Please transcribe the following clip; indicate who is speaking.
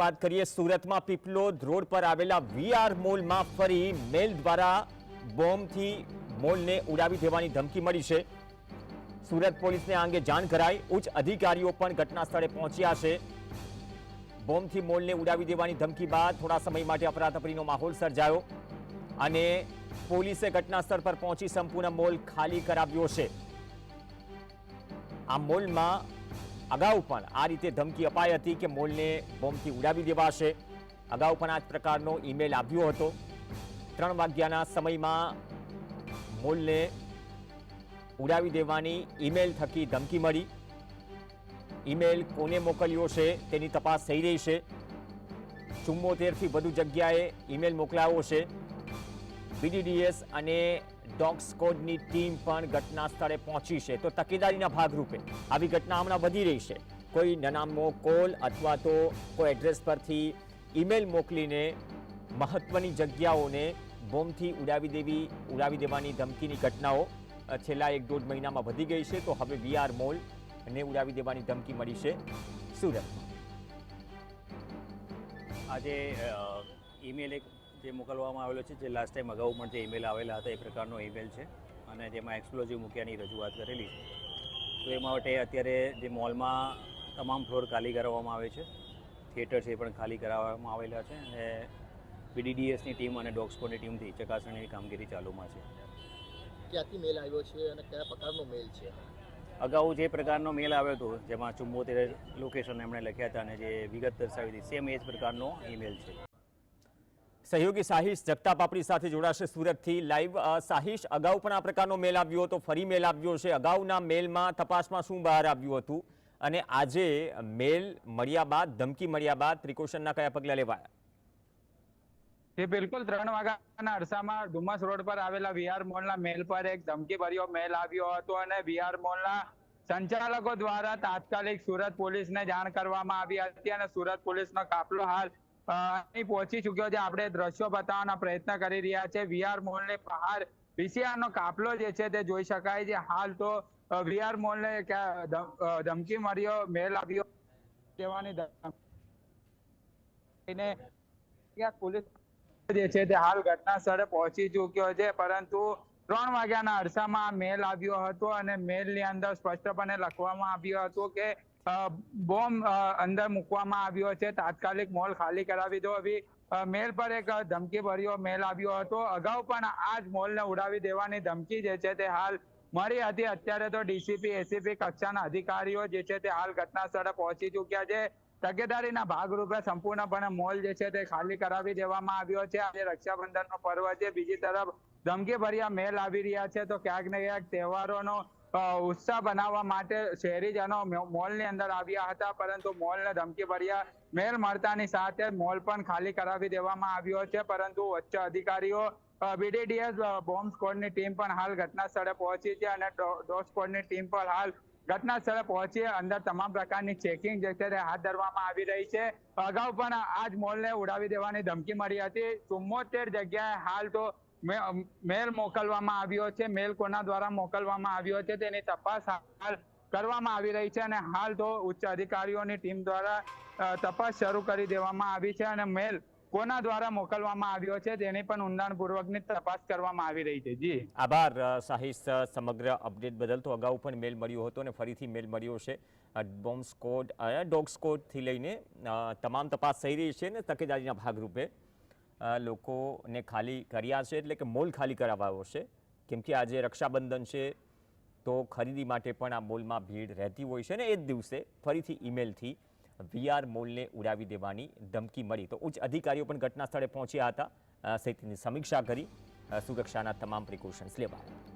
Speaker 1: વાત કરીએ સુરતમાં પીપલોદ રોડ પર આવેલા વીઆર મોલમાં ફરી મેલ દ્વારા બોમ્બથી મોલને ઉડાવી દેવાની ધમકી મળી છે. સુરત પોલીસને આ અંગે જાણ કરાઈ. ઉચ્ચ અધિકારીઓ પણ ઘટના સ્થળે પહોંચ્યા છે. બોમ્બથી મોલને ઉડાવી દેવાની ધમકી બાદ થોડા સમય માટે અફરાતફરીનો માહોલ સર્જાયો અને પોલીસે ઘટના સ્થળ પર પહોંચી સંપૂર્ણ મોલ ખાલી કરાવ્યો છે. આ મોલમાં અગાઉ પણ આ રીતે ધમકી અપાઈ હતી કે મોલને બોમ્બથી ઉડાવી દેવાશે. અગાઉ પણ આ જ પ્રકારનો ઈમેલ આવ્યો હતો. ત્રણ વાગ્યાના સમયમાં મોલને ઉડાવી દેવાની ઈમેલ થકી ધમકી મળી. ઈમેલ કોને મોકલ્યો છે તેની તપાસ થઈ રહી છે. ચુમ્મોતેરથી વધુ જગ્યાએ ઈમેલ મોકલાયો છે. બીડીડીએસ અને ડોગ સ્કોડની ટીમ પણ ઘટના સ્થળે પહોંચી છે. તો તકેદારીના ભાગરૂપે આવી ઘટના હમણાં વધી રહી છે. કોઈ નનામો કોલ અથવા તો કોઈ એડ્રેસ પરથી ઈમેલ મોકલીને મહત્વની જગ્યાઓને બોમ્બથી ઉડાવી દેવી, ઉડાવી દેવાની ધમકીની ઘટનાઓ છેલ્લા એક દોઢ મહિનામાં વધી ગઈ છે. તો હવે વીઆર મોલ ને ઉડાવી દેવાની ધમકી મળી છે સુરતમાં.
Speaker 2: આજે ઈમેલ એક જે મોકલવામાં આવેલો છે જે લાસ્ટ ટાઈમ અગાઉ પણ જે ઈમેલ આવેલા હતા એ પ્રકારનો ઈમેલ છે અને જેમાં એક્સપ્લોઝિવ મૂક્યાની રજૂઆત કરેલી છે. તો એ માટે અત્યારે જે મોલમાં તમામ ફ્લોર ખાલી કરાવવામાં આવે છે. થિયેટર છે એ પણ ખાલી કરાવવામાં આવેલા છે અને બીડીડીએસની ટીમ અને ડોગ સ્કોડની ટીમથી ચકાસણીની કામગીરી ચાલુમાં છે.
Speaker 3: ક્યાંથી મેલ આવ્યો છે અને કયા પ્રકારનો મેલ છે?
Speaker 2: અગાઉ જે પ્રકારનો મેલ આવ્યો હતો જેમાં ચુમ્મોતેર લોકેશન એમણે લખ્યા હતા અને જે વિગત દર્શાવી હતી સેમ એ જ પ્રકારનો ઈમેલ છે.
Speaker 1: સહયોગી સાહિશ જગતાપ સાથે જોડાશે સુરતથી. લાઈવ સાહિશ, અગાઉ પણ આ પ્રકારનો મેલ આવ્યો હતો, ફરી મેલ આવ્યો છે. અગાઉના મેલમાં, તપાસમાં શું બહાર આવ્યું હતું? અને આજે મેલ મળ્યા બાદ, ધમકી મળ્યા બાદ પ્રિકોશનના કયા પગલાં લેવાયા?
Speaker 4: એ બિલકુલ ત્રણ વાગ્યાના અરસામાં ડુમસ રોડ પર આવેલા વીઆર મોલના મેલ પર એક ધમકી ભર્યો મેલ આવ્યો હતો અને વીઆર મોલના સંચાલકો દ્વારા તાત્કાલિક સુરત પોલીસને જાણ કરવામાં આવી હતી અને સુરત પોલીસનો કાફલો હાલ અહીં પહોંચી ચુક્યો છે. આપણે દ્રશ્યો બતાવવાના પ્રયત્ન કરી રહ્યા છે. વીઆર મોલની બહાર VCR નો કાફલો જે છે તે જોઈ શકાય છે. હાલ તો વીઆર મોલને ધમકી મળ્યો, મેલ આવ્યો દેવાની પોલીસ જે છે તે હાલ ઘટના સ્થળે પહોંચી ચૂક્યો છે. પરંતુ ત્રણ વાગ્યાના અરસામાં મેલ આવ્યો હતો અને મેલની અંદર સ્પષ્ટપણે લખવામાં આવ્યું હતું કે બોમ્બ અંદર મૂકવામાં આવ્યો છે. તાત્કાલિક મોલ ખાલી કરાવી દો. એવી મેલ પર એક ધમકી ભર્યો મેલ આવ્યો હતો. અગાઉ પણ આ જ મોલને ઉડાવી દેવાની ધમકી જે છે તે હાલ મળી હતી. અત્યારે તો ડીસીપી, એસીપી કક્ષાના અધિકારીઓ જે છે તે હાલ ઘટના સ્થળે પહોંચી ચૂક્યા છે. તકેદારીના ભાગરૂપે સંપૂર્ણપણે મોલ જે છે તે ખાલી કરાવી દેવામાં આવ્યો છે. આજે રક્ષાબંધનનો પર્વ છે. બીજી તરફ ધમકી ભર્યા મેલ આવી રહ્યા છે. તો ક્યાંક ને ક્યાંક તહેવારોનો ઉત્સાહ બનાવવા માટે શહેરીજનો મોલની અંદર આવ્યા હતા, પરંતુ મોલને ધમકી ભર્યા મેલ મળતાની સાથે મોલ પણ ખાલી કરાવી દેવામાં આવ્યો છે, પરંતુ વચ્ચે અધિકારીઓ બીડીડીએસ બોમ્બ સ્કોડની ટીમ પણ હાલ ઘટના સ્થળે પહોંચી છે અને ડોગ સ્કોડની ટીમ પણ હાલ ઘટના સ્થળે પહોંચી અંદર તમામ પ્રકારની ચેકિંગ જે છે તે હાથ ધરવામાં આવી રહી છે. અગાઉ પણ આ જ મોલને ઉડાવી દેવાની ધમકી મળી હતી. ચુમ્મોતેર જગ્યાએ હાલ તો મેલ મોકલવામાં આવ્યો છે, મેલ કોના દ્વારા મોકલવામાં આવ્યો છે, તેની તપાસ હાલ કરવામાં આવી રહી છે અને હાલ તો ઉચ્ચ અધિકારીઓની ટીમ દ્વારા તપાસ શરૂ કરી દેવામાં આવી છે અને મેલ કોના દ્વારા મોકલવામાં આવ્યો છે તેની પણ ઊંડાણપૂર્વકની તપાસ કરવામાં આવી રહી છે. જી.
Speaker 1: આભાર સાહિસ સમગ્ર અપડેટ બદલ. તો અગાઉ પણ મેલ મળ્યો હતો અને ફરીથી મેલ મળ્યો છે. બોમ્બ સ્કોડ ડોગ સ્કોડથી લઈને તમામ તપાસ થઈ રહી છે ને તકેદારીના ભાગરૂપે. લોકોને ખાલી કર્યા છે એટલે કે મોલ ખાલી કરાવાયો છે કેમ કે આજે રક્ષાબંધન છે, તો ખરીદી માટે પણ આ મોલમાં ભીડ રહેતી હોય છે ને એ જ દિવસે ફરીથી ઈમેલથી વીઆર મોલને ઉડાવી દેવાની ધમકી મળી. તો ઉચ્ચ અધિકારીઓ પણ ઘટના સ્થળે પહોંચ્યા હતા. સ્થિતિની સમીક્ષા કરી સુરક્ષાના તમામ પ્રિકોશન્સ લેવાયા